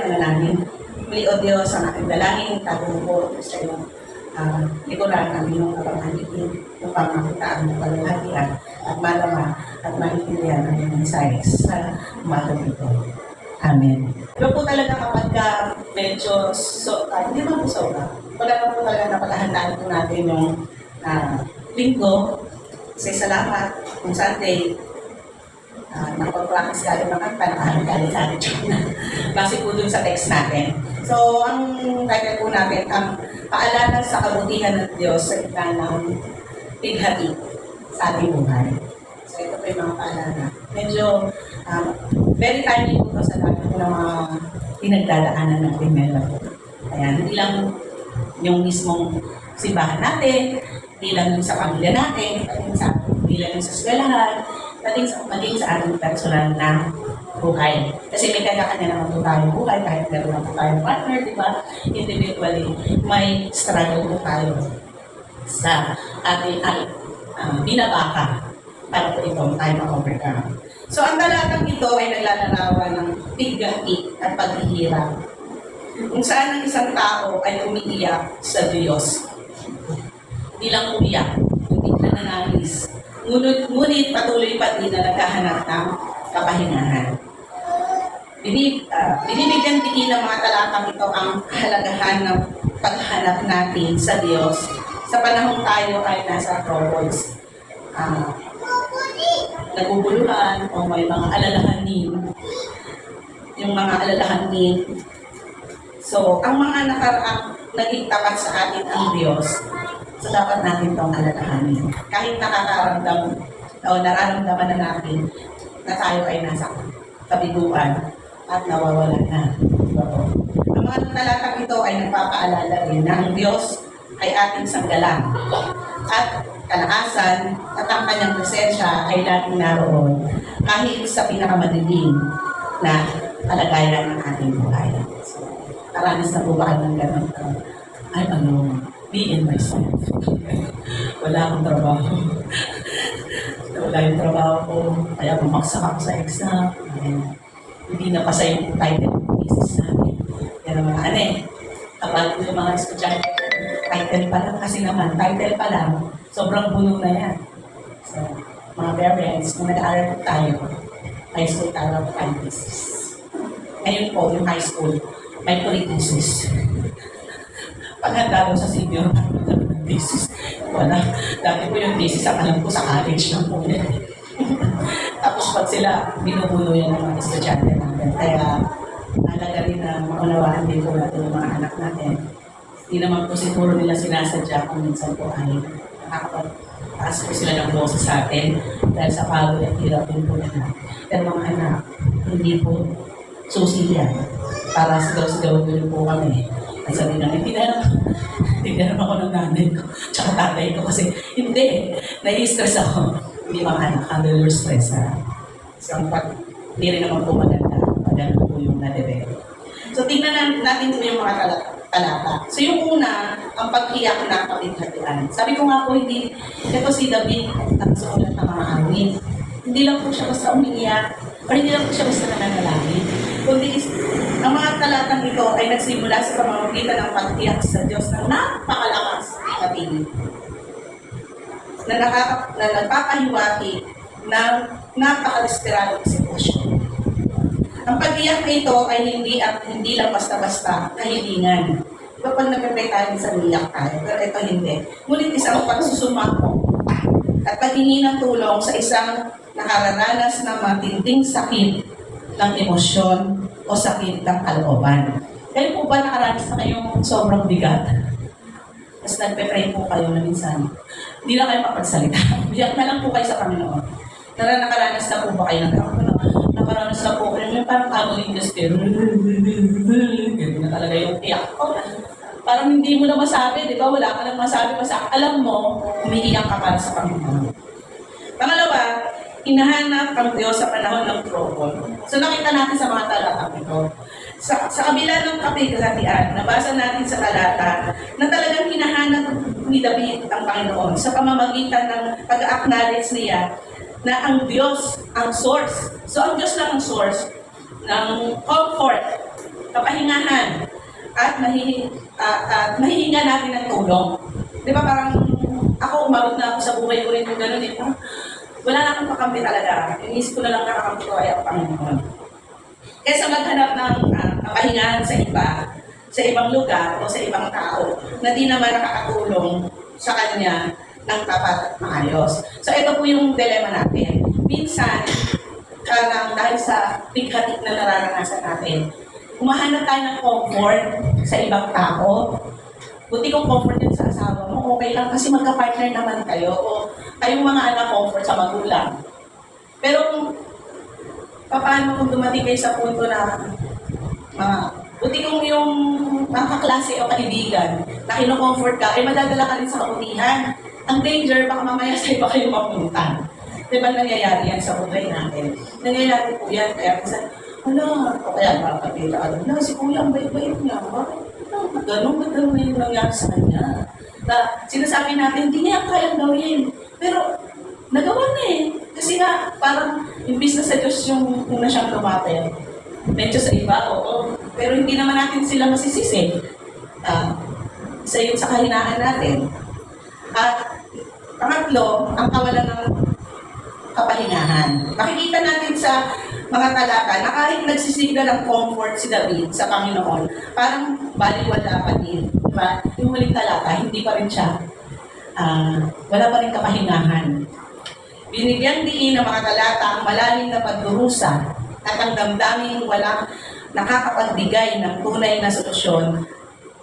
Manalangin. Muli o Diyos, ang aking dalangin, tago po sa iyong uh, likuran ang iyong kapanghalitin upang makita ang kaluhatian at malama at maintindihan ang iyong mensahes sa umagang ito. Amen. Pero po talaga kapag ka medyo so, uh, hindi man po sobra, wala po talaga napalahandaan po natin yung uh, linggo, kasi salamat, kung Sunday, uh, nakapag-practice galing ng kanta, nakahanap galing sa atin. Base po dun sa text natin. So, ang title po natin, ang paalala sa kabutihan ng Diyos sa gitna ng sa ating buhay. So, ito po yung mga paalala. Medyo um, very timely po sa lahat po ng mga pinagdadaanan natin ngayon. Kaya hindi lang yung mismong simbahan natin, hindi lang yung sa pamilya natin, hindi lang yung sa eskwelahan, pati sa, maging sa ating personal na buhay. Kasi may kanya-kanya naman po tayong buhay, kahit meron lang po tayong partner, di ba? Individually, may struggle po tayo sa ating uh, binabaka para po itong tayo ma-overcome. So, ang talatang ito ay naglalarawan ng bighati at paghihirap kung saan ang isang tao ay umiiyak sa Diyos. Hindi lang umiyak, hindi nananalis. Ngunit, ngunit patuloy pa din na naghahanap ng kapahingahan. Binib, uh, binibigyan din ng mga talatang ito ang kahalagahan ng paghanap natin sa Diyos sa panahon tayo ay nasa troubles. Uh, naguguluhan o may mga alalahanin. Yung mga alalahanin. So, ang mga nakaraang naging tapat sa atin ang Diyos, so dapat natin itong alalahanin. Kahit nakakaramdam o nararamdaman na natin na tayo ay nasa kabiguan at nawawalan na. Ang mga talatang ito ay nagpapaalala rin na ang Diyos ay ating sanggalang at kalakasan at ang kanyang presensya ay laging naroon kahit sa pinakamadilim na kalagayan ng ating buhay. So, karanas na po ba ng ganun? I'm alone. Me myself. Wala akong trabaho. Wala yung trabaho ko. Kaya bumaksak ako sa exam. And, hindi na pasa yung title ng thesis namin. Ang mga ano eh. Kapag yung mga estudyante, title pa lang kasi naman, title pa lang, sobrang buno na yan. So, mga parents, kung nag-aaral tayo, high school tayo thesis. Ngayon po, yung high school, may politicis. Paghanda ko sa senior, thesis. Wala. Dati po yung thesis, ang alam ko sa college lang po. Tapos pag sila, binubulo yan ng mga estudyante natin. Kaya, halaga rin na maunawaan din po natin yung mga anak natin. Hindi naman po siguro nila sinasadya kung minsan po ay nakakapagtaas po sila ng boses sa atin dahil sa pagod at hirap din po nila. Pero mga anak, hindi po susi yan. Para sigaw-sigaw din po kami. Sabi na, hindi na hindi na ako ng nanay ko, tsaka tatay ko kasi hindi, nai-stress ako. Hindi mga anak, handle your stress ha. So, pag hindi rin naman po maganda, maganda po yung na-develop. So, tingnan natin po yung mga talata. talata. So, yung una, ang pag-iyak na kapighatian. Sabi ko nga po, hindi, ito si David ang sumulat ng mga awit. Hindi lang po siya basta umiiyak, o hindi lang po siya basta nananalangin. Kundi, ang mga talatang ito ay nagsimula sa pamamagitan ng pag-iyak sa Diyos na napakalakas na piling na, nakaka, na nagpapahiwati ng napaka-desperadong sitwasyon. Ang pag-iyak na ito ay hindi at hindi lang basta-basta kahilingan. Diba pag nagpapay tayo sa niyak tayo, pero ito hindi. Ngunit isang pagsusumako at paghingi ng tulong sa isang nakararanas ng matinding sakit ng emosyon o sakit ng kalooban. Kayo po ba nakaranas na kayong sobrang bigat? Tapos nagpe-pray po kayo na minsan. Hindi na kayo mapagsalita. Biyak na lang po kayo sa Panginoon. Tara, nakaranas na po ba kayo ng na nakaranas na po kayo. Yung parang Diyos pero ganun na talaga yung iyak ko. Parang hindi mo na masabi, di ba? Wala ka lang masabi. Basta alam mo, umiiyak ka para sa Panginoon. Pangalawa, hinahanap ang Diyos sa panahon ng trouble. So nakita natin sa mga talatang ito. Sa, sa kabila ng kapigatian, nabasa natin sa talata na talagang hinahanap ni David ang Panginoon sa pamamagitan ng pag-acknowledge niya na ang Diyos ang source. So ang Diyos lang ang source ng comfort kapahingahan, at, mahihi, at, at mahihinga natin ng tulong. Di ba parang ako umabot na ako sa buhay ko rin yung gano'n eh. Wala na akong kakampi talaga. Inisip ko na lang nakakampi ko ay ang Panginoon. Kaysa maghanap ng ah, kapahingahan sa iba, sa ibang lugar o sa ibang tao na di naman nakakatulong sa kanya ng tapat at maayos. So ito po yung dilemma natin. Minsan, karang dahil sa bighatik na nararanasan natin, umahanap tayo ng comfort sa ibang tao. Buti kung comfort din sa asawa mo, okay lang kasi magka-partner naman kayo o kayong mga anak comfort sa magulang. Pero kung paano kung dumating kayo sa punto na mga buti kung yung mga kaklase o kaibigan na kinocomfort ka, eh madadala ka rin sa kabutihan. Ang danger, baka mamaya sa iba kayo mapunta. Di ba nangyayari yan sa buhay natin? Nangyayari po yan, kaya minsan, ala, o kaya makakapila ka, ala, si kuya, ang bait-bait niya, bakit? Ganun, ganun na yung nangyari sa kanya? Na, sinasabi natin, hindi niya kayang gawin. Pero, nagawa na eh. Kasi nga, parang, imbis na sa Diyos yung una siyang lumapit, medyo sa iba, oo. Pero hindi naman natin sila masisisi. Ah, isa yun sa kahinaan natin. At pangatlo, ang kawalan ng kapahingahan. Makikita natin sa mga talata na kahit nagsisigla ng comfort si David sa Panginoon, parang baliwala pa din. Diba? Yung huling talata, hindi pa rin siya, ah, wala pa rin kapahingahan. Binigyan din ng mga talata ang malalim na pagdurusa at ang damdaming walang nakakapagbigay ng tunay na solusyon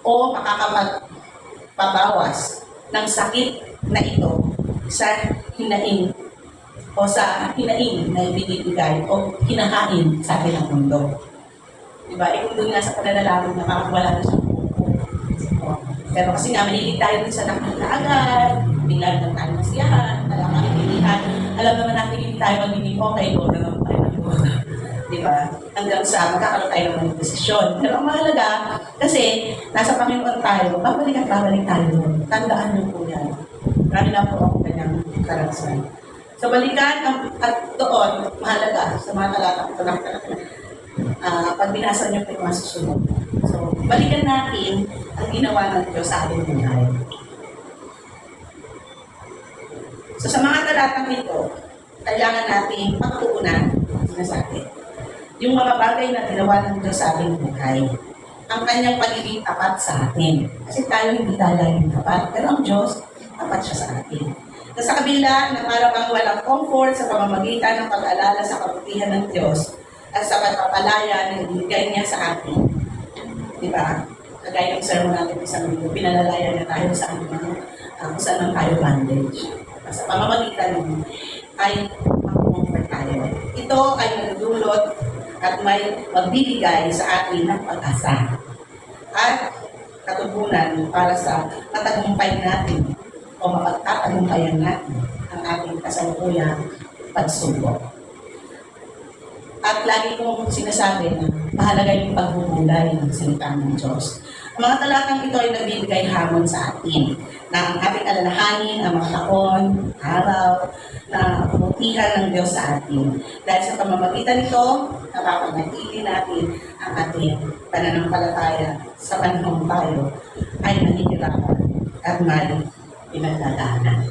o makakapagpabawas ng sakit na ito sa hinaing o sa hinaing na ibinibigay o hinahain sa atin ng mundo. Diba? Eh kung doon nga sa pananalangin na parang wala na. O, Pero kasi nga mahilig tayo dun sa nakita agad, bigla na tayo masiyahan, wala makikilihan. Alam naman natin hindi tayo magiging okay, go na naman tayo ng. Di ba? Hanggang sa magkakaroon tayo ng desisyon. Pero ang mahalaga, kasi nasa Panginoon tayo, babalik at babalik tayo doon. Tandaan niyo po yan. Marami na po ako kanyang karanasan. So balikan at doon, mahalaga sa mga talata ito nakita natin. Ah, pag binasa niyo po yung masusunod. So, balikan natin ang ginawa ng Diyos sa ating buhay. So, sa mga talatang ito, kailangan natin pagtuunan, sinasabi, yung mga bagay na ginawa ng Diyos sa ating buhay. Ang kanyang pagiging tapat sa atin. Kasi tayo hindi tayo laging tapat. Pero ang Diyos, tapat siya sa atin. So, sa kabila na parang ang walang comfort sa pamamagitan ng pag-alala sa kabutihan ng Diyos at sa pagpapalaya na ibigay niya sa atin. Di ba? Kagaya ng sermon natin isang linggo, pinalalaya niya tayo sa anumang uh, saan man tayo bandage. Sa pamamagitan ng ay mag-comfort tayo. Ito ay nagdulot at may magbibigay sa atin ng pag-asa at katubunan para sa katagumpay natin o mapagtatagumpayan natin ang ating kasalukuyang pagsubok. At lagi kong sinasabi na mahalaga yung pagbubulay ng salita ng Diyos. Ang mga talatang ito ay nagbibigay hamon sa atin na ang ating alalahanin, ang mga taon, araw, na pumutihan ng Diyos sa atin. Dahil sa pamamagitan nito, napapanatili natin ang ating pananampalataya sa panahon tayo ay nahihirapan at may pinagdadaanan.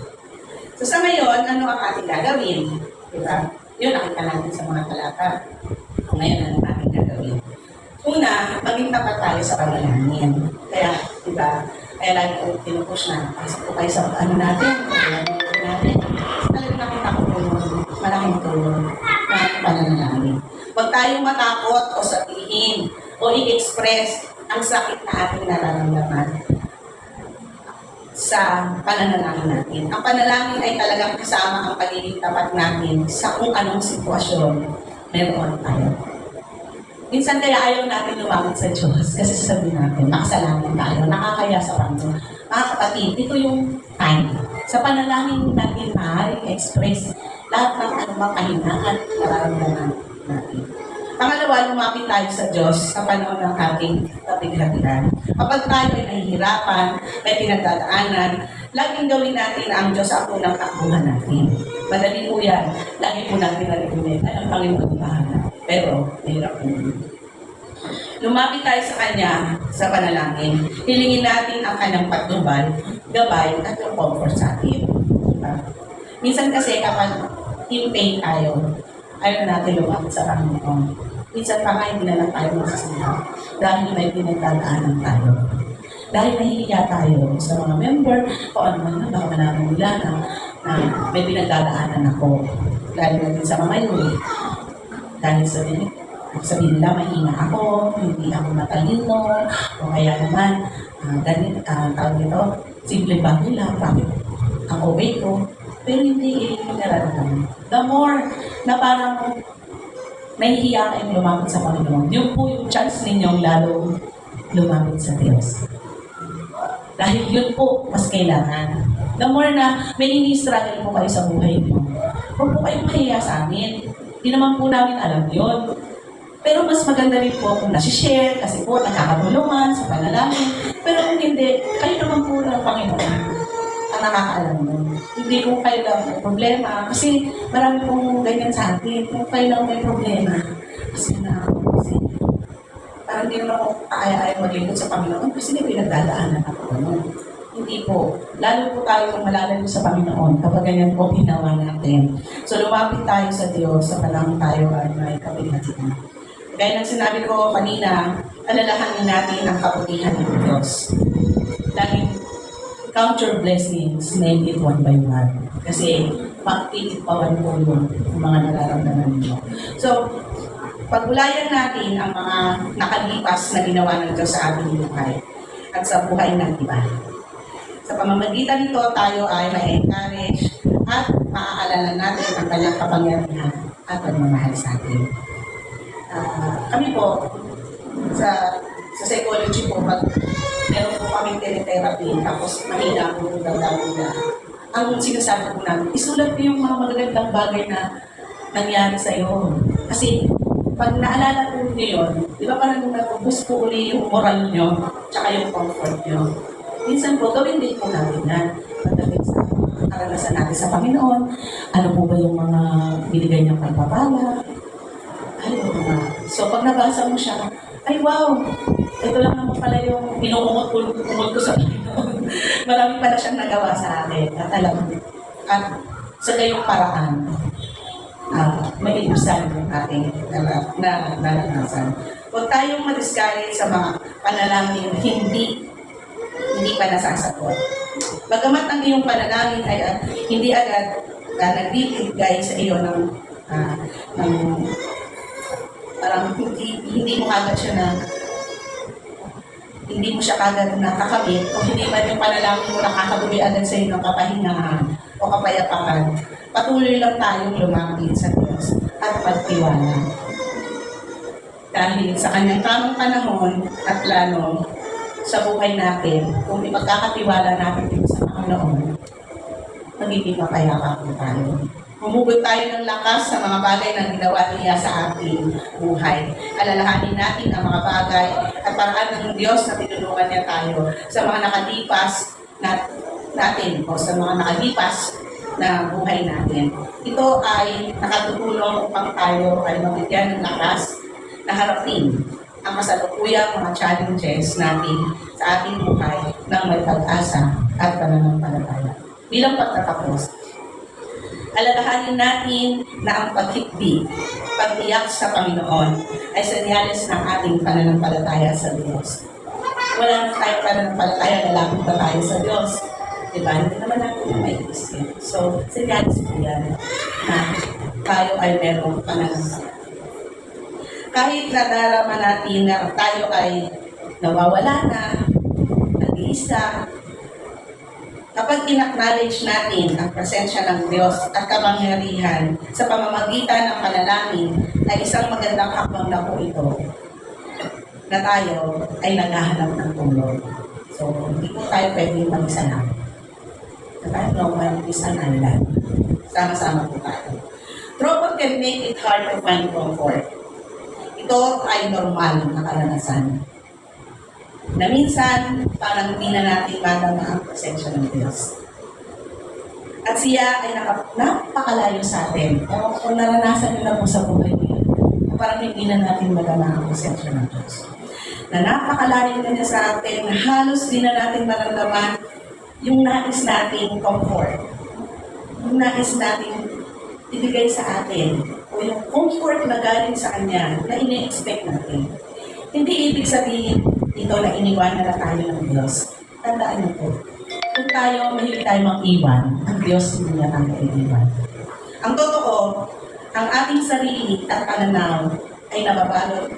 So sa ngayon, ano ang ating gagawin? Diba? Yun nakita natin sa mga talata. Kung ngayon, ano ang ating gagawin? Una, maging tapat tayo sa panalangin. Kaya, diba, kaya lagi ko pinupush na, pasok po kayo sa ano natin, po natin. Talagang nakita ko po yung malaking tulong na panalangin. Huwag tayong matakot o sabihin o i-express ang sakit na ating nararamdaman sa pananalangin natin. Ang panalangin ay talagang kasama ang pagiging tapat natin sa kung anong sitwasyon meron tayo. Minsan kaya ayaw natin lumapit sa Diyos kasi sasabihin natin, makasalanan tayo, nakakaya sa Panginoon. Mga kapatid, ito yung time. Sa panalangin natin maaaring express lahat ng anumang kahinaan at nararamdaman natin. Pangalawa, lumapit tayo sa Diyos sa panahon ng ating kapighatian. Kapag tayo ay nahihirapan, may pinagdadaanan, laging gawin natin na ang Diyos ang unang takbuhan natin. Madali po yan. Lagi po natin narinig, ay ang Panginoon bahala. Pero, mahirap po lumapit tayo sa Kanya sa panalangin. Hilingin natin ang Kanyang patnubal, gabay, at yung comfort sa atin. Diba? Minsan kasi kapag in pain tayo, ayaw natin lumapit sa Panginoon. Minsan pa nga hindi na lang tayo masasama dahil may pinagdadaanan tayo. Dahil nahihiya tayo sa mga member, o ano man baka malaman nila na, na may pinagdadaanan ako. Dahil natin sa mga yun, dahil sabihin, sabihin nila, mahina ako, hindi ako matalino, o kaya naman, uh, ganit, uh, tawag nito, simple bagay lang, bakit ang obey ko, pero hindi nararamdaman. The more na parang nahihiya kayong lumapit sa Panginoon, yun po yung chance ninyong lalo lumapit sa Diyos. Dahil yun po mas kailangan. The more na may ini-struggle po kayo sa buhay niyo, huwag po kayong mahiya sa amin. Hindi naman po namin alam yun. Pero mas maganda rin po kung nasi-share kasi po nakakatulungan sa panalangin. Pero kung hindi, kayo naman po ng Panginoon ang nakakaalam mo. Hindi kung kayo lang may problema. Kasi marami pong ganyan sa atin. Kung kayo lang may problema, kasi na ako. Kasi parang hindi naman ako kaya-kaya maglingkod sa Panginoon kasi may pinagdadaanan ako. Ano? Hindi po. Lalo po tayo kung malalayo sa Panginoon kapag ganyan po ginawa natin. So lumapit tayo sa Diyos sa palang tayo ay may kapinatinan. Gaya ng sinabi ko kanina, alalahanin natin ang kaputihan ng Diyos. Laging count your blessings, name it one by one. Kasi pagtitipawan po yun ang mga nararamdaman ninyo. So, pagbulayan natin ang mga nakalipas na ginawa ng Diyos sa ating buhay at sa buhay ng iba. Sa pamamagitan nito, tayo ay may encourage at maaalala natin ang kanyang kapangyarihan at pagmamahal sa atin. Ah, kami po, sa sa psychology po, pag meron po kami therapy, tapos mahina po yung damdamin na, ang sinasabi po namin, isulat ko yung mga magagandang bagay na nangyari sa iyo. Kasi pag naalala po niyo yun, di ba parang nag-boost po uli yung moral nyo, tsaka yung comfort nyo. Minsan po, gawin din po natin yan. Pagdating sa karanasan natin sa Panginoon, ano po ba yung mga binigay niyang pagpapala, ay, oo nga. So, pag nabasa mo siya, ay wow, ito lang naman pala yung pinukumot-kumot ko sa Panginoon. Marami pala siyang nagawa sa akin. At alam, at sa gayong paraan, uh, may ilusan yung ating nara- na, naranasan. Huwag tayong ma-discourage sa mga panalangin hindi hindi pa nasasagot. Bagamat ang iyong panalangin ay ah, hindi agad uh, nagbibigay sa iyo ng, ah, ng parang hindi, hindi mo agad siya na hindi mo siya kagad nakakamit o hindi man yung panalangin mo nakakabuli agad sa iyo ng kapahingahan o kapayapaan. Patuloy lang tayong lumapit sa Diyos at pagtiwala. Dahil sa kanyang tamang panahon at plano sa buhay natin, kung ipagkakatiwala natin dito sa Panginoon, magiging mapayapa po tayo. Humugot tayo ng lakas sa mga bagay na ginawa niya sa ating buhay. Alalahanin natin ang mga bagay at paraan ng Diyos na tinulungan niya tayo sa mga nakalipas na, natin o sa mga nakalipas na buhay natin. Ito ay nakatutulong upang tayo ay mabigyan ng lakas na harapin ang kasalukuyang mga challenges natin sa ating buhay ng may pag-asa at pananampalataya. Bilang pagtatapos, alalahanin natin na ang paghikbi, pagtiyak sa Panginoon ay senyales ng ating pananampalataya sa Diyos. Wala na tayong pananampalataya, lalapit na tayo sa Diyos. Diba? Hindi naman natin na may isip. So, senyales po yan na tayo ay merong pananampalataya. Kahit nadarama natin na tayo ay nawawala na, nag-iisa, Kapag in-acknowledge natin ang presensya ng Diyos at kapangyarihan sa pamamagitan ng panalangin ay isang magandang hakbang na po ito na tayo ay naghahanap ng tulong. So, hindi po tayo pwedeng mag-isa. Na tayo no, mag-isa na lang. Sama-sama po tayo. Trouble can make it hard to find comfort. Ito ay normal na karanasan na minsan parang hindi na natin madama ang presensya ng Diyos. At siya ay naka, napakalayo sa atin. Pero kung naranasan nyo na po sa buhay niyo, parang hindi na natin madama ang presensya ng Diyos. na napakalalim na niya sa atin, na halos di na natin maramdaman yung nais nating comfort. Yung nais nating ibigay sa atin. O yung comfort na galing sa Kanya na ine-expect natin. Hindi ibig sabihin ito na iniwanan na tayo ng Diyos. Tandaan niyo po, kung tayo, mahilig tayo mag-iwan, ang Diyos hindi niya tayo iiwan. Ang totoo, ang ating sarili at pananaw ay nababalot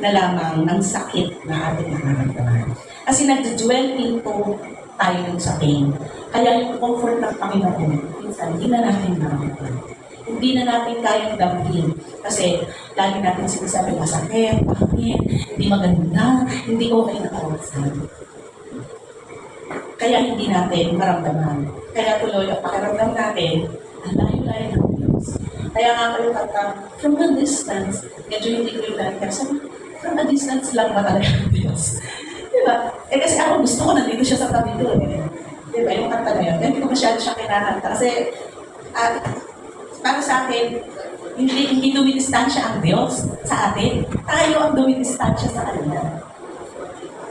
na lamang ng sakit na ating nararamdaman. Kasi nag-dwell into tayo sa pain. Kaya yung comfort ng Panginoon, minsan hindi na natin maramdaman. Hindi na natin kayang damhin. Kasi lagi natin sinasabi, masakit, bakit, hindi maganda, hindi okay na kawasan. Kaya hindi natin maramdaman. Kaya tuloy ang pakiramdam natin, ang layo-layo ng Diyos. Kaya nga kayo kata, from a distance, medyo hindi ko yung lagi, sabi, from a distance lang ba talaga ang Diyos? Di ba? Eh kasi ako gusto ko nandito siya sa tabi ko eh. Di ba? Yung kanta na yun. Hindi ko masyado siya kinakanta. Kasi, ah, para sa akin, hindi, hindi dumidistansya ang Diyos sa atin. Tayo ang dumidistansya sa Kanya.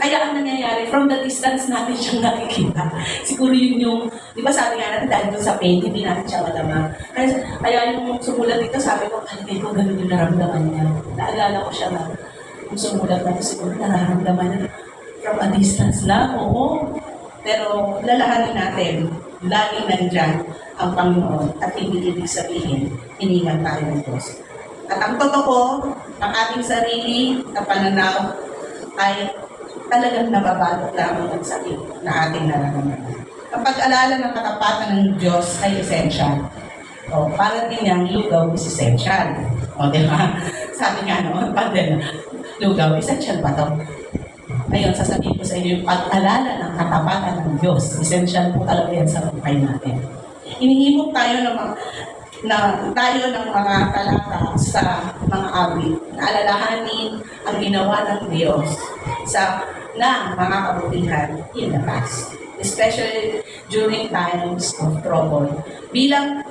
Kaya ang nangyayari, from the distance natin siyang nakikita. Siguro yun yung, di ba sabi nga natin, dahil sa pain, hindi natin siya madama. Kaya, kaya yung sumulat dito, sabi ko, hindi ko ganun yung naramdaman niya. Naalala ko siya na, yung sumulat na ito, siguro nararamdaman niya, from a distance lang, oo. Pero lalahanin natin, laging nandyan ang Panginoon at hindi ibig sabihin, iniwan tayo ng Diyos. At ang totoo, ang ating sarili na pananaw ay talagang nababalot lamang ng sakit na ating nararamdaman. Ang pag-alala ng katapatan ng Diyos ay essential. O, parang din yung lugaw is essential. O, di ba? Sabi nga noon, pag din, lugaw, essential ba to? Ngayon, sasabihin ko sa inyo yung pag-alala ng katapatan ng Diyos. Essential po talaga yan sa buhay natin. Inihimok tayo ng mga na tayo ng mga talata sa mga awit na alalahanin ang ginawa ng Diyos sa na mga kabutihan in the past. Especially during times of trouble. Bilang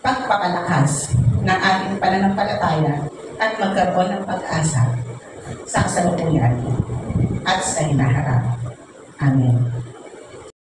pagpapalakas ng ating pananampalataya at magkaroon ng pag-asa sa kasalukuyan at sa hinaharap. Amen.